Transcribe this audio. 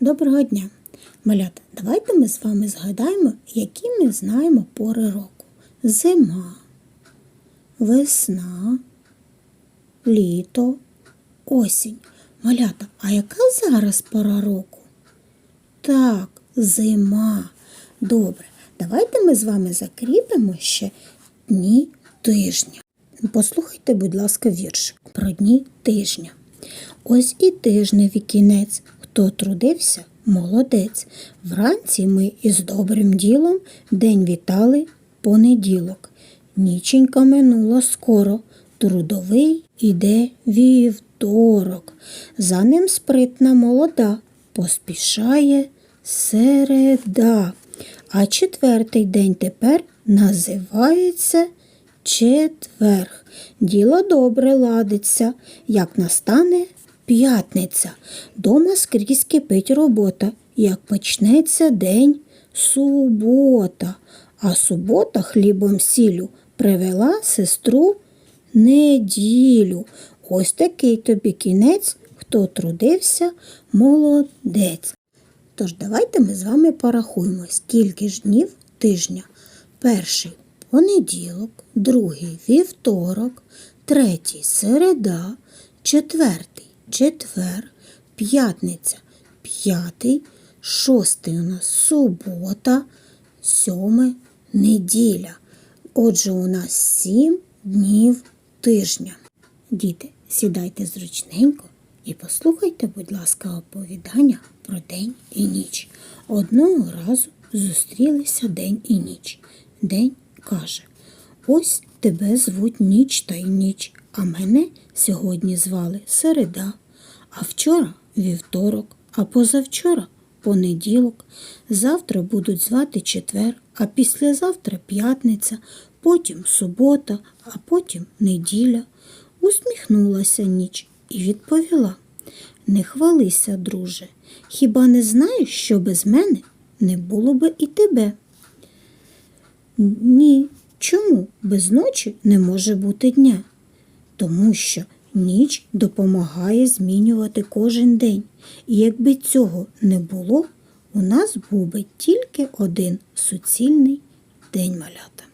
Доброго дня! Малята, давайте ми з вами згадаємо, які ми знаємо пори року. Зима, весна, літо, осінь. Малята, а яка зараз пора року? Так, зима. Добре, давайте ми з вами закріпимо ще дні тижня. Послухайте, будь ласка, віршик про дні тижня. Ось і тижневі кінець. Хто трудився, молодець. Вранці ми із добрим ділом день вітали понеділок. Ніченька минула скоро, трудовий іде вівторок. За ним спритна молода, поспішає середа. А четвертий день тепер називається четверг. Діло добре ладиться, як настане п'ятниця. Дома скрізь кипить робота, як почнеться день субота. А субота хлібом сілю привела сестру неділю. Ось такий тобі кінець, хто трудився, молодець. Тож давайте ми з вами порахуємо, скільки ж днів тижня. Перший понеділок, другий вівторок, третій середа, четвертий четвер, п'ятниця, п'ятий, шостий у нас субота, сьоме неділя. Отже, у нас сім днів тижня. Діти, сідайте зручненько і послухайте, будь ласка, оповідання про день і ніч. Одного разу зустрілися день і ніч. День каже: Ось тебе звуть ніч та й ніч, а мене сьогодні звали середа, а вчора вівторок, а позавчора понеділок. Завтра будуть звати четвер, а післязавтра п'ятниця, потім субота, а потім неділя. Усміхнулася ніч і відповіла Не хвалися, друже, хіба не знаєш, що без мене не було би і тебе? Ні. Чому без ночі не може бути дня? Тому що ніч допомагає змінювати кожен день. І якби цього не було, у нас був би тільки один суцільний день малята.